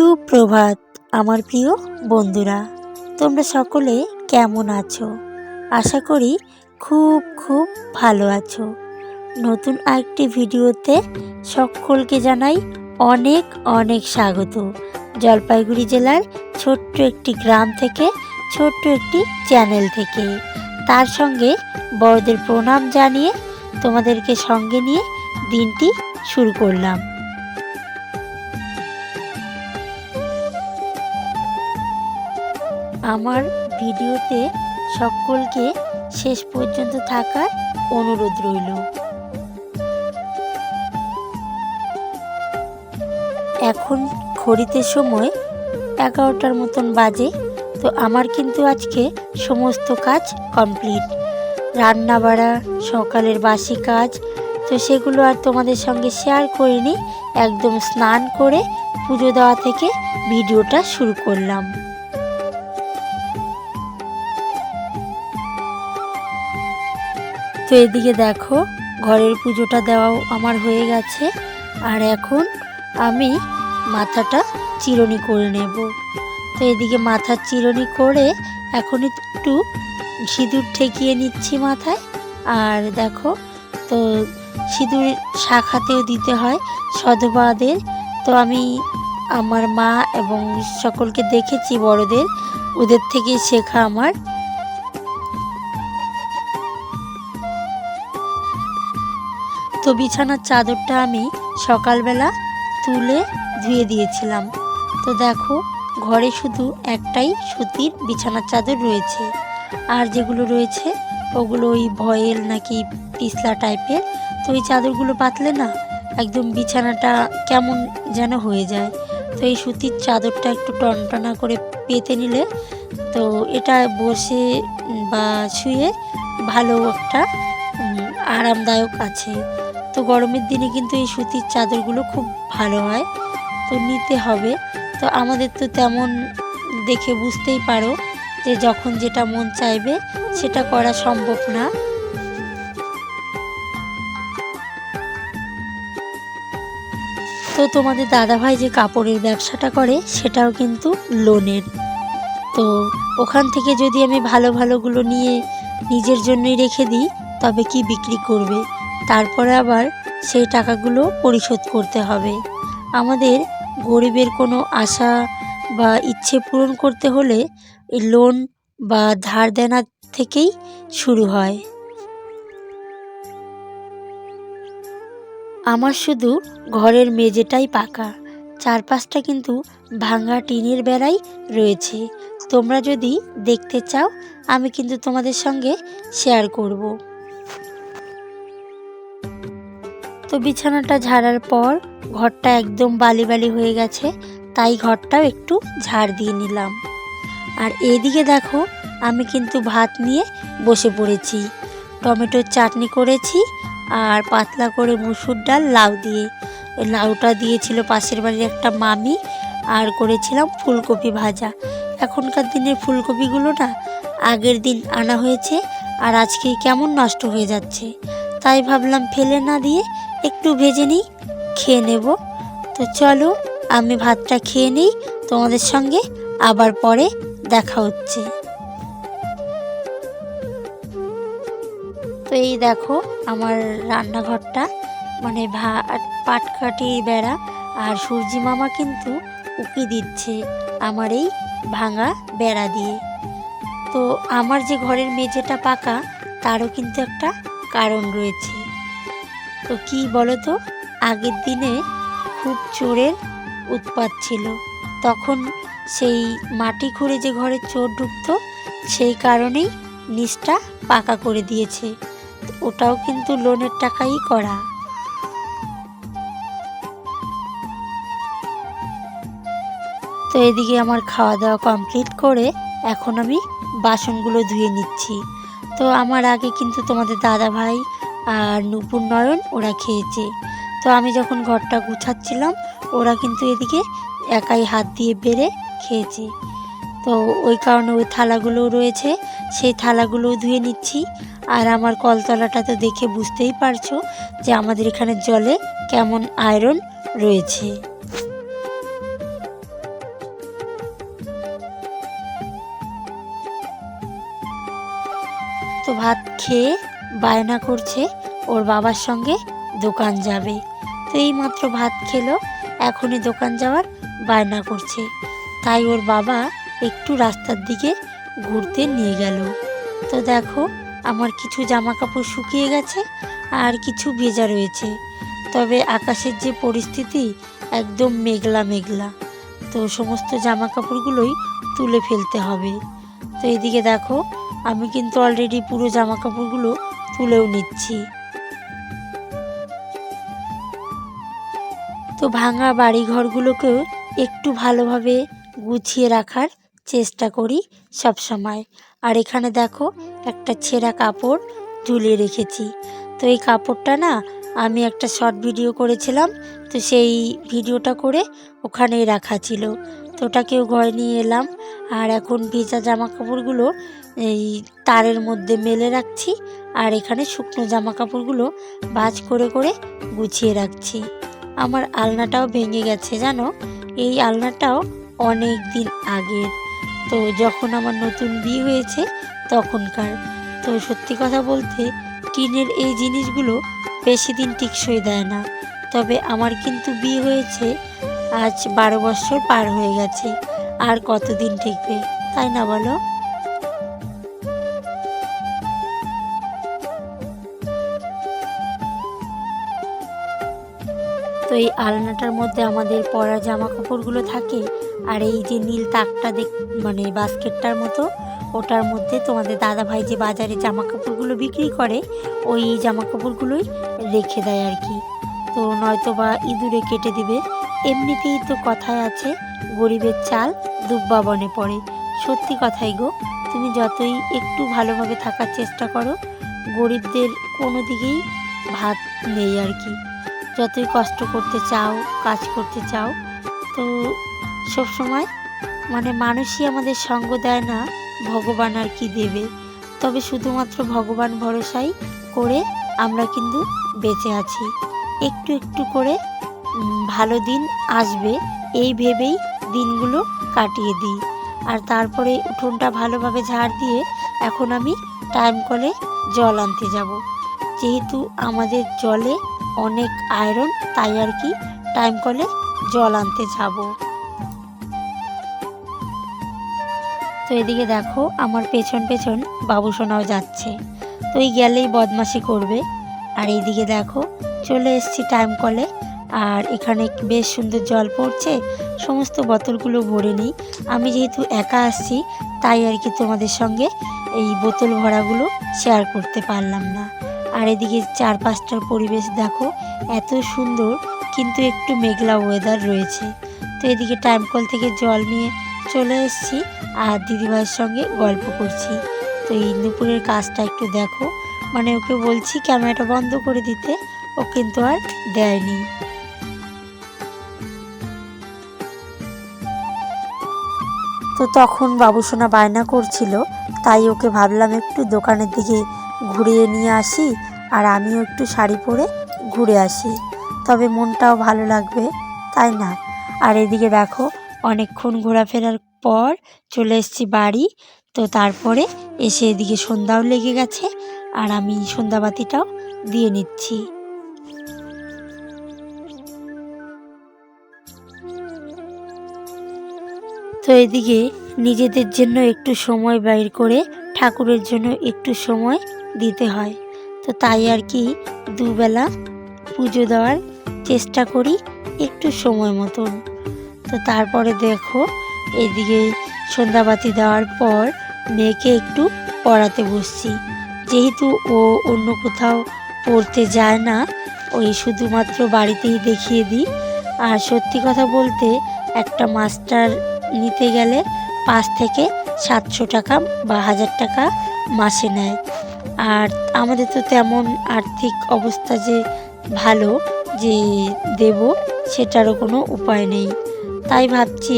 সুপ্রভাত, আমার প্রিয় বন্ধুরা। তোমরা সকলে কেমন আছো? আশা করি খুব খুব ভালো আছো। নতুন আরেকটি ভিডিওতে সকলকে জানাই অনেক অনেক স্বাগত। জলপাইগুড়ি জেলার ছোট্ট একটি গ্রাম থেকে ছোট্ট একটি চ্যানেল থেকে। তার সঙ্গে বড়দের প্রণাম জানিয়ে তোমাদেরকে সঙ্গে নিয়ে দিনটি শুরু করলাম। আমার ভিডিওতে সকলকে শেষ পর্যন্ত থাকার অনুরোধ রইল। এখন ঘড়িতে সময় এগারোটার মতন বাজে, তো আমার কিন্তু আজকে সমস্ত কাজ কমপ্লিট। রান্না বাড়া সকালের বাসি কাজ, তো সেগুলো আর তোমাদের সঙ্গে শেয়ার করিনি, একদম স্নান করে পুজো দেওয়া থেকে ভিডিওটা শুরু করলাম। তো এদিকে দেখো, ঘরের পুজোটা দেওয়াও আমার হয়ে গেছে। আর এখন আমি মাথাটা চিরনি করে নেব। তো এদিকে মাথার চিরনি করে এখন একটু সিঁদুর ঠেকিয়ে নিচ্ছি মাথায়। আর দেখো, তো সিঁদুর শাখাতেও দিতে হয় সধবাদের তো আমি আমার মা এবং সকলকে দেখেছি বড়দের। ওদের থেকেই শেখা আমার তো বিছানার চাদরটা আমি সকালবেলা তুলে ধুয়ে দিয়েছিলাম। তো দেখো, ঘরে শুধু একটাই সুতির বিছানার চাদর রয়েছে। আর যেগুলো রয়েছে, ওগুলো ওই ভয়েল নাকি পিসলা টাইপের। তো ওই চাদরগুলো পাতলে না, একদম বিছানাটা কেমন যেন হয়ে যায়। তো এই সুতির চাদরটা একটু টনটনা করে পেতে নিলে, তো এটা বসে বা শুয়ে ভালো একটা আরামদায়ক আছে। তো গরমের দিনে কিন্তু এই সুতির চাদরগুলো খুব ভালো হয়, তো নিতে হবে। তো আমাদের তো তেমন দেখে বুঝতেই পারো যে যখন যেটা মন চাইবে সেটা করা সম্ভব না। তো তোমাদের দাদাভাই যে কাপড়ের ব্যবসাটা করে সেটাও কিন্তু লোনের। তো ওখান থেকে যদি আমি ভালো ভালোগুলো নিয়ে নিজের জন্যই রেখে দিই, তবে কি বিক্রি করবে? তারপরে আবার সেই টাকাগুলো পরিশোধ করতে হবে। আমাদের গরিবের কোনো আশা বা ইচ্ছে পূরণ করতে হলে লোন বা ধার দেনা থেকেই শুরু হয়। আমার শুধু ঘরের মেঝেটাই পাকা। চারপাশটা কিন্তু ভাঙা টিনের বেড়াই রয়েছে। তোমরা যদি দেখতে চাও, আমি কিন্তু তোমাদের সঙ্গে শেয়ার করব। তো বিছানাটা ঝাড়ার পর ঘরটা একদম বালি বালি হয়ে গেছে, তাই ঘরটাও একটু ঝাড় দিয়ে নিলাম। আর এদিকে দেখো, আমি কিন্তু ভাত নিয়ে বসে পড়েছি। টমেটোর চাটনি করেছি আর পাতলা করে মুসুর ডাল, লাউ দিয়ে। লাউটা দিয়েছিল পাশের বাড়ির একটা মামি আর করেছিলাম ফুলকপি ভাজা। এখনকার দিনের ফুলকপিগুলো না আগের দিন আনা হয়েছে আর আজকে কেমন নষ্ট হয়ে যাচ্ছে, তাই ভাবলাম ফেলে না দিয়ে একটু ভেজে নিই, খেয়ে নেব। তো চলো, আমি ভাতটা খেয়ে নিই, তোমাদের সঙ্গে আবার পরে দেখা হচ্ছে। তো এই দেখো, আমার রান্নাঘরটা মানে ভাত পাটকাঠির বেড়া আর সূর্যি মামা কিন্তু উকি দিচ্ছে আমার এই ভাঙা বেড়া দিয়ে। তো আমার যে ঘরের মেঝেটা পাকা, তারও কিন্তু একটা কারণ রয়েছে। তো কি বলো তো আগের দিনে খুব চোরের উৎপাত ছিল। তখন সেই মাটি খুঁড়ে যে ঘরে চোর ঢুকতো, সেই কারণেই নিচটা পাকা করে দিয়েছে। ওটাও কিন্তু লোনের টাকাই করা। তো এদিকে আমার খাওয়া দাওয়া কমপ্লিট করে এখন আমি বাসনগুলো ধুয়ে নিচ্ছি। তো আমার আগে কিন্তু তোমাদের দাদা ভাই আর নূপুর নয়ন ওরা খেয়েছে। তো আমি যখন ঘরটা গুছাচ্ছিলাম, ওরা কিন্তু এদিকে একাই হাত দিয়ে বেড়ে খেয়েছে। তো ওই কারণে ওই থালাগুলোও রয়েছে, সেই থালাগুলোও ধুয়ে নিচ্ছি। আর আমার কলতলাটা তো দেখে বুঝতেই পারছ যে আমাদের এখানে জলে কেমন আয়রন রয়েছে। তো ভাত খেয়ে বায়না করছে, ওর বাবার সঙ্গে দোকান যাবে। তো এই মাত্র ভাত খেলো, এখনই দোকান যাওয়ার বায়না করছে। তাই ওর বাবা একটু রাস্তার দিকে ঘুরতে নিয়ে গেল। তো দেখো, আমার কিছু জামা কাপড় শুকিয়ে গেছে আর কিছু ভেজা রয়েছে। তবে আকাশের যে পরিস্থিতি একদম মেঘলা মেঘলা। তো সমস্ত জামা কাপড়গুলোই তুলে ফেলতে হবে। তো এদিকে দেখো, আমি কিন্তু অলরেডি পুরো জামা কাপড়গুলো তুলেও নিচ্ছি। তো ভাঙা বাড়ি ঘরগুলোকেও একটু ভালোভাবে গুছিয়ে রাখার চেষ্টা করি সব সময়। আর এখানে দেখো, একটা ছেঁড়া কাপড় ঝুলিয়ে রেখেছি। তো এই কাপড়টা না, আমি একটা শর্ট ভিডিও করেছিলাম, তো সেই ভিডিওটা করে ওখানেই রাখা ছিল। তো ওটাকেও ঘরে নিয়ে এলাম। আর এখন ভেজা জামা কাপড়গুলো এই তারের মধ্যে মেলে রাখছি আর এখানে শুকনো জামা কাপড়গুলো বাজ করে করে গুছিয়ে রাখছি। আমার আলনাটাও ভেঙে গেছে, জানো? এই আলনাটাও অনেক দিন আগের। তো যখন আমার নতুন বিয়ে হয়েছে তখনকার। তো সত্যি কথা বলতে, টিনের এই জিনিসগুলো বেশি দিন টিকসই দেয় না। তবে আমার কিন্তু বিয়ে হয়েছে, আজ বারো বছর পার হয়ে গেছে। আর কতদিন টিকবে, তাই না বলো? তো এই আলনাটার মধ্যে আমাদের পরা জামা কাপড়গুলো থাকে। আর এই যে নীল তাকটা দেখ মানে বাস্কেটটার মতো, ওটার মধ্যে তোমাদের দাদা ভাই যে বাজারে জামা কাপড়গুলো বিক্রি করে, ওই জামা কাপড়গুলোই রেখে দেয় আর কি। তো নয়তো বা ইঁদুরে কেটে দিবে। এমনিতেই তো কথায় আছে, গরিবের চাল দুব্বা বনে পড়ে। সত্যি কথাই গো, তুমি যতই একটু ভালোভাবে থাকার চেষ্টা করো, গরিবদের কোনো দিকেই ভাত নেই আর কি। যতই কষ্ট করতে চাও, কাজ করতে চাও, তো সব সময় মানে মানুষই আমাদের সঙ্গ দেয় না ভগবান আর কি দেবে। তবে শুধুমাত্র ভগবান ভরসাই করে আমরা কিন্তু বেঁচে আছি। একটু একটু করে ভালো দিন আসবে, এই ভেবেই দিনগুলো কাটিয়ে দিই। আর তারপরে উঠোনটা ভালোভাবে ঝাড় দিয়ে এখন আমি টাইম কলে জল আনতে যাব। যেহেতু আমাদের জলে অনেক আয়রন তাই আর কি টাইম কলে জল আনতে যাব। তো এদিকে দেখো, আমার পেছন পেছন বাবুসোনাও যাচ্ছে। তো এই গেলেই বদমাশি করবে। আর এইদিকে দেখো, চলে এসছি টাইম কলে। আর এখানে বেশ সুন্দর জল পড়ছে, সমস্ত বোতলগুলো ভরে নিই। আমি যেহেতু একা আসছি তাই আর কি তোমাদের সঙ্গে এই বোতল ভরাগুলো শেয়ার করতে পারলাম না। আর এদিকে চারপাশটার পরিবেশ দেখো, এত সুন্দর, কিন্তু একটু মেঘলা ওয়েদার রয়েছে। তো এদিকে টাইম কল থেকে জল নিয়ে চলে এসেছি, আর দিদিভাইয়ের সঙ্গে গল্প করছি। তো এই দুপুরের কাজটা একটু দেখো মানে ওকে বলছি ক্যামেরাটা বন্ধ করে দিতে, ও কিন্তু আর দেয়নি। তো তখন বাবুসোনা বায়না করছিল, তাই ওকে ভাবলাম একটু দোকানের দিকে ঘুরিয়ে নিয়ে আসি আর আমিও একটু শাড়ি পরে ঘুরে আসি। তবে মনটাও ভালো লাগবে, তাই না? আর এদিকে দেখো, অনেকক্ষণ ঘোরাফেরার পর চলে এসেছি বাড়ি। তো তারপরে এসে এদিকে সন্ধ্যাও লেগে গেছে, আর আমি সন্ধ্যাবাতিটাও দিয়ে নিচ্ছি। তো এদিকে নিজেদের জন্য একটু সময় বের করে ঠাকুরের জন্য একটু সময় দিতে হয়। তো তাই আর কি দুবেলা পুজো দেওয়ার চেষ্টা করি একটু সময় মতন। তো তারপরে দেখো, এদিকে সন্ধ্যাবাতি দেওয়ার পর মেয়েকে একটু পড়াতে বসছি। যেহেতু ও অন্য কোথাও পড়তে যায় না, ওই শুধুমাত্র বাড়িতেই দেখিয়ে দিই। আর সত্যি কথা বলতে, একটা মাস্টার নিতে গেলে পাঁচ থেকে সাতশো টাকা বা হাজার টাকা মাসে নেয়। আর আমাদের তো তেমন আর্থিক অবস্থা যে ভালো যে দেব, সেটারও কোনো উপায় নেই। তাই ভাবছি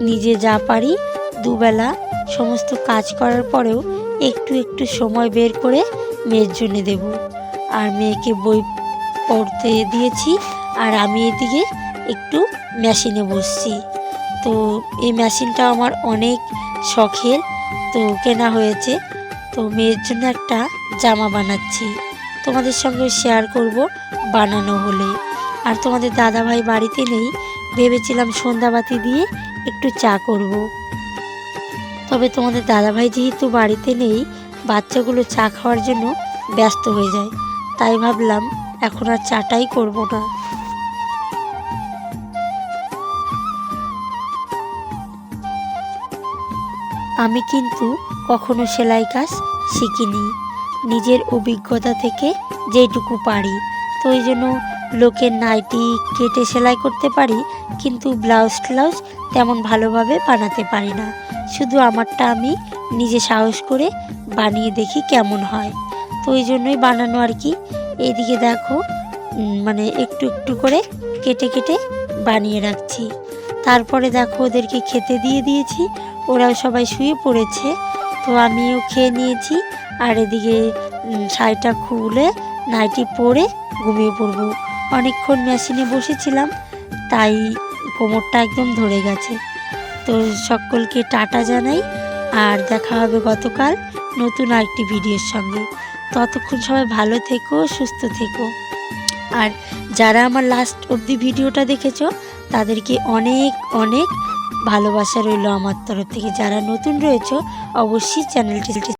নিজে যা পারি দুবেলা সমস্ত কাজ করার পরেও একটু একটু সময় বের করে মেয়ের জন্য দেব। আর মেয়েকে বই পড়তে দিয়েছি আর আমি এদিকে একটু মেশিনে বসছি। তো এই মেশিনটা আমার অনেক শখের। তো কেনা হয়েছে। তো মেয়ের জন্য একটা জামা বানাচ্ছি। তোমাদের সঙ্গে শেয়ার করব বানানো হলে। আর তোমাদের দাদাভাই বাড়িতে নেই, ভেবেছিলাম সন্ধ্যাবাতি দিয়ে একটু চা করব। তবে তোমাদের দাদাভাই যেহেতু বাড়িতে নেই, বাচ্চাগুলো চা খাওয়ার জন্য ব্যস্ত হয়ে যায়। তাই ভাবলাম এখন আর চাটাই করব না। আমি কিন্তু কখনো সেলাই কাজ শিখিনি। নিজের অভিজ্ঞতা থেকে যেটুকু পারি। তো ওই জন্য লোকের নাইটি কেটে সেলাই করতে পারি, কিন্তু ব্লাউজ ট্লাউজ তেমন ভালোভাবে বানাতে পারি না। শুধু আমারটা আমি নিজে সাহস করে বানিয়ে দেখি কেমন হয়। তো ওই জন্যই বানানো আর কি। এইদিকে দেখো মানে একটু একটু করে কেটে কেটে বানিয়ে রাখছি। তারপরে দেখো ওদেরকে খেতে দিয়ে দিয়েছি। ওরাও সবাই শুয়ে পড়েছে। তো আমিও খেয়ে নিয়েছি। আর এদিকে শাড়িটা খুলে নাইটি পরে ঘুমিয়ে পড়ব। অনেকক্ষণ মেশিনে বসেছিলাম, তাই কোমরটা একদম ধরে গেছে। তো সকলকে টাটা জানাই, আর দেখা হবে গতকাল নতুন আরেকটি ভিডিওর সঙ্গে। ততক্ষণ সবাই ভালো থেকো, সুস্থ থেকো। আর যারা আমার লাস্ট অবধি ভিডিওটা দেখেছ, তাদেরকে অনেক অনেক ভালোবাসা রইল আমার তরফ থেকে। যারা নতুন রয়েছে অবশ্যই চ্যানেলটি